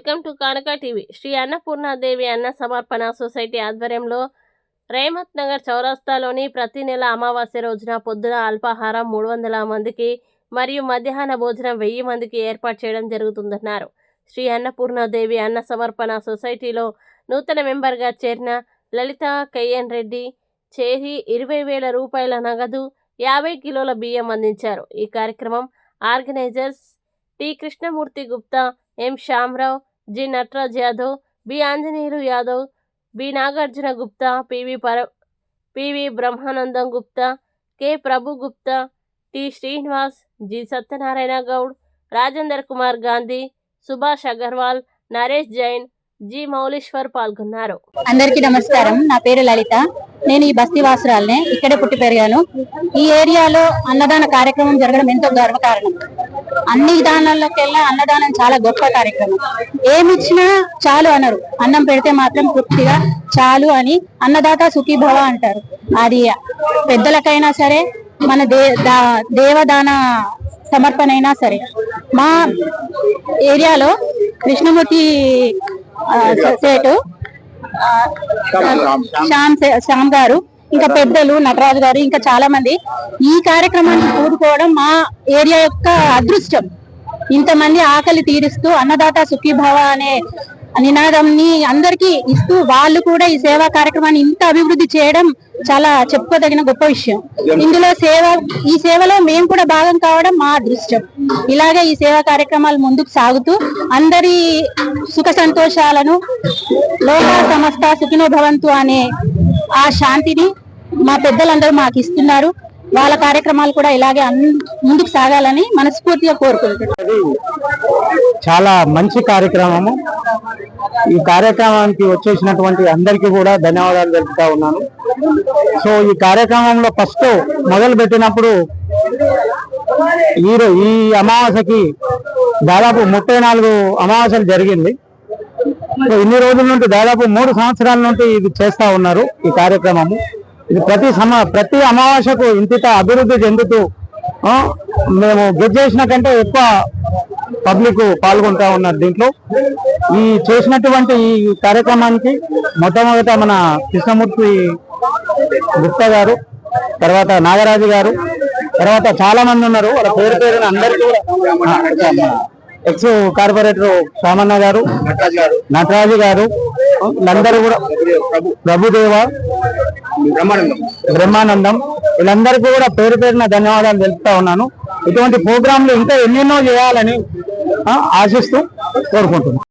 Welcome to Kanaka TV. Sri Annapurnadevi అన్న సమర్పణ society ఆధ్వర్యంలో రేమత్ నగర్ చౌరస్తాలోని ప్రతి నెల అమావాస్య రోజున పొద్దున అల్పాహారం మూడు వందల మందికి మరియు మధ్యాహ్న భోజనం వెయ్యి మందికి ఏర్పాటు చేయడం జరుగుతుందన్నారు. శ్రీ అన్నపూర్ణాదేవి అన్న సమర్పణ సొసైటీలో నూతన మెంబర్గా చేరిన లలిత కయ్యన్ రెడ్డి చేరి ఇరవై వేల రూపాయల నగదు యాభై కిలోల బియ్యం అందించారు. ఈ కార్యక్రమం organisers T Krishnamurthy Gupta M. Shyamarao G. Nataraj Yadav B. Anjaneyulu Yadav B. Nagarjuna Gupta PV పర PV Brahmanandam Gupta K. Prabhu Gupta T. Srinivas G. Satyanarayana Goud Rajender Kumar Gandhi Subhash Agarwal Naresh Jain G. Mouleeshwar పాల్గొన్నారు. అందరికీ నమస్కారం. నా పేరు లలిత. నేను ఈ బస్తీ వాసురాలనే. ఇక్కడే పుట్టి పెరిగాను. ఈ ఏరియాలో అన్నదాన కార్యక్రమం జరగడం ఎంతో గర్వకారణం. అన్ని దానాలకెల్లా అన్నదానం చాలా గొప్ప కార్యక్రమం. ఏమిచ్చినా చాలు అనరు. అన్నం పెడితే మాత్రం పూర్తిగా చాలు అని అన్నదాత సుఖీభవ అంటారు. అది పెద్దలకైనా సరే మన దే దా- దేవదాన సమర్పణ అయినా సరే. మా ఏరియాలో కృష్ణమూర్తి సేటు శ్యామ్ శ్యామ్ గారు ఇంకా పెద్దలు నటరాజు గారు ఇంకా చాలా మంది. ఈ కార్యక్రమాన్ని కూడుకోవడం మా ఏరియా యొక్క అదృష్టం. ఇంతమంది ఆకలి తీరుస్తూ అన్నదాత సుఖీభవ అనే నినాదంని అందరికీ ఇస్తూ వాళ్ళు కూడా ఈ సేవా కార్యక్రమాన్ని ఇంత అభివృద్ధి చేయడం చాలా చెప్పుకోదగిన గొప్ప విషయం. ఇందులో సేవ ఈ సేవలో మేము కూడా భాగం కావడం మా అదృష్టం. ఇలాగే ఈ సేవా కార్యక్రమాలు ముందుకు సాగుతూ అందరి సుఖ సంతోషాలను లోక సమస్త సుఖినో భవంతు అనే ఆ శాంతిని మా పెద్దలందరూ మాకు ఇస్తున్నారు. వాళ్ళ కార్యక్రమాలు కూడా ఇలాగే ముందుకు సాగాలని మనస్ఫూర్తిగా కోరుకుంటున్నాను చాలా మంచి కార్యక్రమము. ఈ కార్యక్రమానికి వచ్చేసినటువంటి అందరికీ కూడా ధన్యవాదాలు తెలుపుతా ఉన్నాను. సో ఈ కార్యక్రమంలో ఫస్ట్ మొదలు పెట్టినప్పుడు ఈరో ఈ అమావాస్యకి దాదాపు ముప్పై నాలుగు అమావాస్యలు జరిగింది. సో ఇన్ని రోజుల నుండి దాదాపు మూడు సంవత్సరాల నుండి ఇది చేస్తా ఉన్నారు ఈ కార్యక్రమము. ఇది ప్రతి సమ ప్రతి అమావాస్యకు ఇంతిత అభివృద్ధి చెందుతూ మేము గెట్ చేసిన కంటే ఎక్కువ పబ్లిక్ పాల్గొంటా ఉన్నారు దీంట్లో. ఈ చేసినటువంటి ఈ కార్యక్రమానికి మొట్టమొదట మన కృష్ణమూర్తి గుప్తా గారు తర్వాత నాగరాజు గారు తర్వాత చాలా మంది ఉన్నారు. వాళ్ళ పేరు పేరున అందరికీ ఎక్స్ కార్పొరేటర్ సోమన్న గారు నటరాజు గారు. వీళ్ళందరూ కూడా ప్రభుదేవ బ్రహ్మానందం. వీళ్ళందరికీ కూడా పేరు పేరున ధన్యవాదాలు తెలుపుతా ఉన్నాను. ఇటువంటి ప్రోగ్రాంలు ఇంకా ఎన్నెన్నో చేయాలని ఆశిస్తూ కోరుకుంటున్నాను.